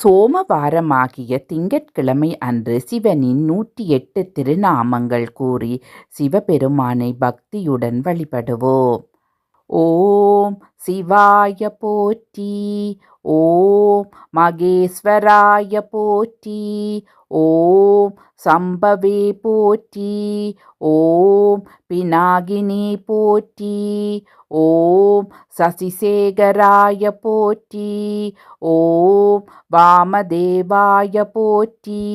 சோமவாரமாகிய திங்கட்கிழமை அன்று சிவனின் நூற்றி எட்டு திருநாமங்கள் கூறி சிவபெருமானை பக்தியுடன் வழிபடுவோம். ஓம் சிவாய போற்றி ஓம் மகேஸ்வராய போற்றி ஓம் சம்பவே போற்றி ஓம் பினாகினி போற்றி ஓம் சசிசேகராய போற்றி ஓம் வாமதேவாய போற்றி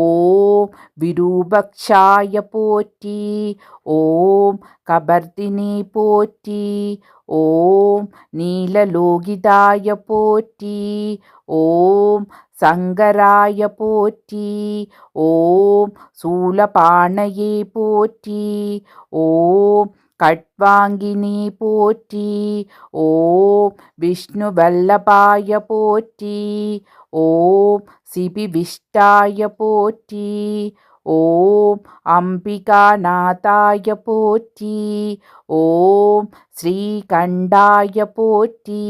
ஓம் விரூபக்ஷாய போற்றி ஓம் கபர்தினி போற்றி ஓம் நீலலோகிதாய போற்றி ஓம் சங்கராய போற்றி ஓம் சூலபாணையே போற்றி ஓம் கட்வாங்கினி போற்றி ஓம் விஷ்ணு வல்லபாய போற்றி ஓம் சிபிவிஷ்டாய போற்றி ஓம் அம்பிகாநாதாய போற்றி ஓம் ஸ்ரீகண்டாய போற்றி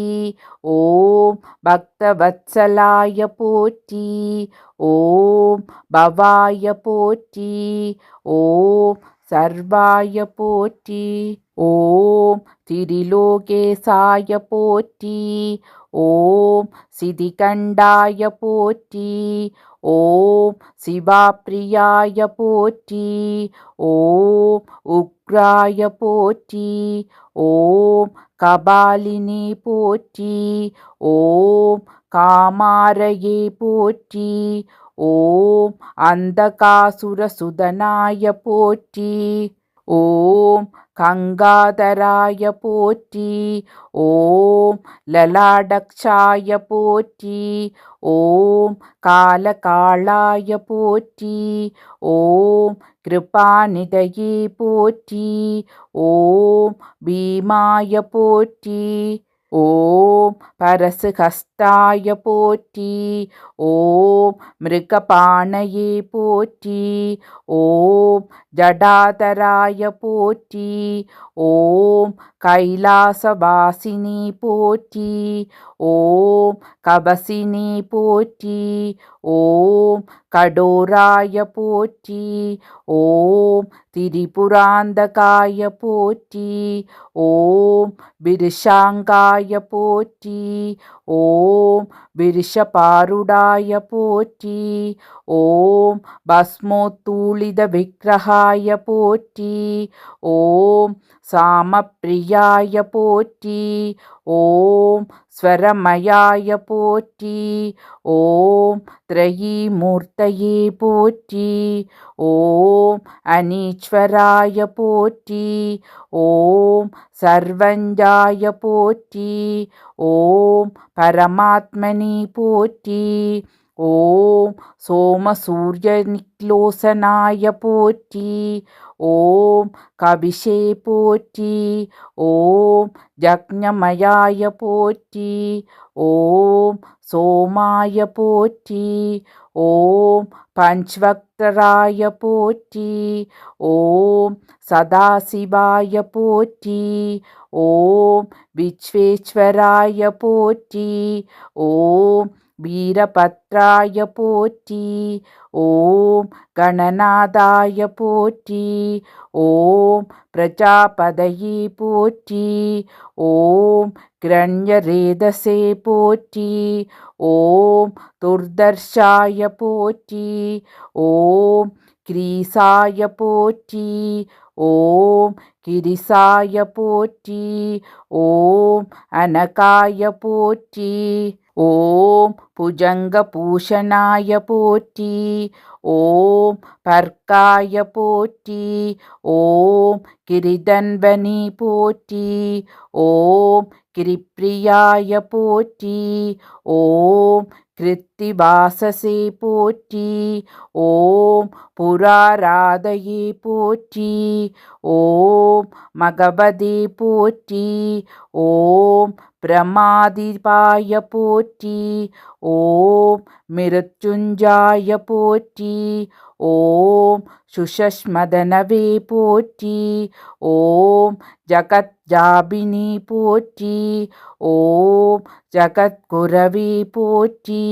ஓம் பக்தவத்சலாய போற்றி ஓம் பவாய போற்றி ஓம் சர்வாய போற்றி ஓம் திரிலோகேசாய போற்றி ஓம் சிதிகண்டாய போற்றி ஓம் சிவாப்பிரியாய போற்றி ஓம் உக்ராய போற்றி ஓம் கபாலினி போற்றி ஓம் காமாரையே போற்றி ஓம் அந்தகாசுரசுதனாய போற்றி. ஓம் கங்காதராய போற்றி. ஓம் லலாடக்ஷாய போற்றி. ஓம் காலகாளாய போற்றி. ஓம் கிருபாநிதையே போற்றி. ஓம் பீமாய போற்றி. ஓம் பரசுகஸ்தாய போற்றி ஓம் மிருகபாணையே போற்றி ஓம் ஜடாதராய போற்றி ஓம் கைலாசவாசினி போற்றி ஓம் கபசினி போற்றி ஓம் கடோராய போற்றி ஓம் திரிபுராந்தகாய போற்றி ஓம் விருஷாங்காய போற்றி ஓம் விருஷபாருடாய போற்றி ஓம் பஸ்மோத்தூளித விக்கிரகாய போற்றி ஓம் சாமப்பிரியாய போற்றி ஓம் ஸ்வரமயாய போற்றி ஓம் திரயீமூர்த்தயே போற்றி ஓம் அனீஸ்வராய போற்றி ஓம் சர்வஞ்சாய போற்றி ஓம் பரமாத்மனி போற்றி ஓம் சோமசூரியநிக்லோசனாய போற்றி ஓம் கபிஷே போற்றி ஓம் ஜக்ஞமயாய போற்றி ஓம் சோமாய போற்றி ஓம் பஞ்ச்வக்தராய போற்றி ஓம் சதாசிவாய போற்றி ஓம் விஸ்வேஸ்வராய போற்றி ஓம் வீரபத்ராய போற்றி. ஓம் கணநாதாய போற்றி. ஓம் பிரஜாபதயே போற்றி. ஓம் கிரண்யரேதசே போற்றி. ஓம் துர்தர்ஷாய போற்றி. ஓம் கிரீசாய போற்றி. ஓம் கிரிசாய போற்றி. ஓம் அனகாய போற்றி. ஓம் புஜங்க பூஷணாய போற்றி ஓம் பர்க்காய போற்றி ஓம் கிரிதன்பனி போற்றி ஓம் கிரிப்ரியாய போற்றி ஓம் கிருத்திவாசசே போற்றி ஓம் புராராதையே போற்றி ஓம் மகபதி போற்றி ஓம் பிரமாதிபாய போற்றி ஓம் மிருத்யுஞ்சாய போற்றி ஓம் சுஷஸ்மதனவே போற்றி ஓம் ஜகத்ஜாபினி போற்றி ஓம் ஜகத்குரவி போற்றி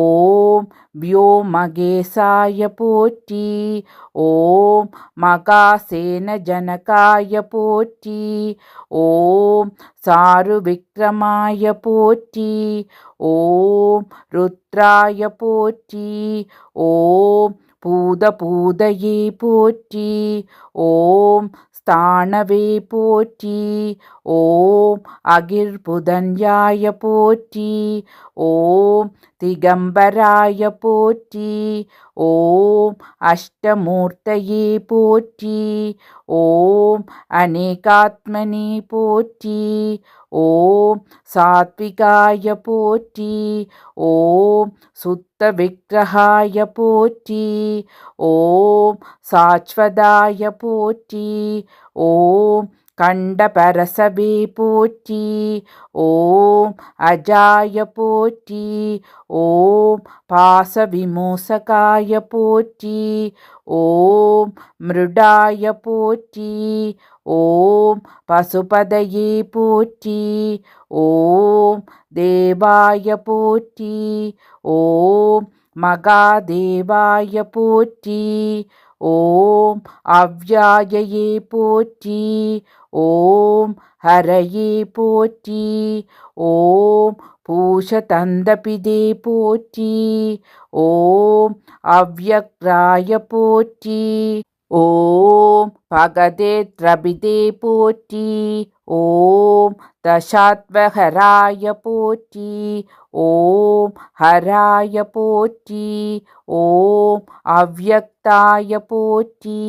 ஓம் व्योमगेशाय போற்றி ஓம் மகாசேன ஜனகாய போற்றி ஓம் சாரு விக்ரமாய போற்றி ஓம் ருத்ராய போற்றி ஓம் பூத பூதையே போற்றி ஓம் ஸ்தானவே போற்றி ஓம் அகிர் புதன்யாய போற்றி ஓம் திகம்பராய போற்றி ஓம் அஷ்டமூர்த்தையே போற்றி ஓம் அநேகாத்மனே போற்றி ஓம் சாத்விகாய போற்றி ஓம் சுத்த விக்கிரகாய போற்றி ஓம் சாஸ்வதாய போற்றி ஓம் கண்ட பரசபி போற்றி ஓம் அஜாய போற்றி ஓம் பாச பாசவிமோசகாய போற்றி ஓம் மிருடாய போற்றி ஓம் பசுபதையே போற்றி ஓம் தேவாய போற்றி ஓம் மகாதேவாய போற்றி ஓம் அவ்யாயையே போற்றி ஓம் ஹரையே போற்றி ஓம் பூஷதந்தபிதே போற்றி ஓம் அவ்யக்ராய போற்றி. ஓம் பகதே திரபிதே போற்றி ஓம் தசாத்வஹராய போற்றி ஓம் ஹராய போற்றி ஓம் அவ்யக்தாய போற்றி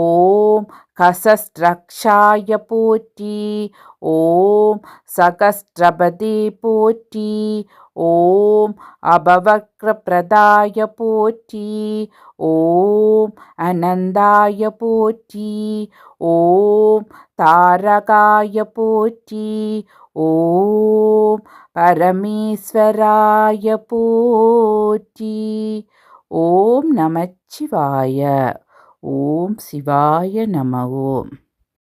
ஓம் கசஸ்ட்ரக்ஷாய போற்றி ஓம் சகஸ்ட்ரபதே போற்றி ஓம் அபவக்ரபிரதாய போற்றி ஓம் அனந்தாய போற்றி ஓம் தாரகாய போற்றி ஓம் பரமேஸ்வராய போற்றி. ஓம் நமச்சிவாய ஓம் சிவாய நம ஓம்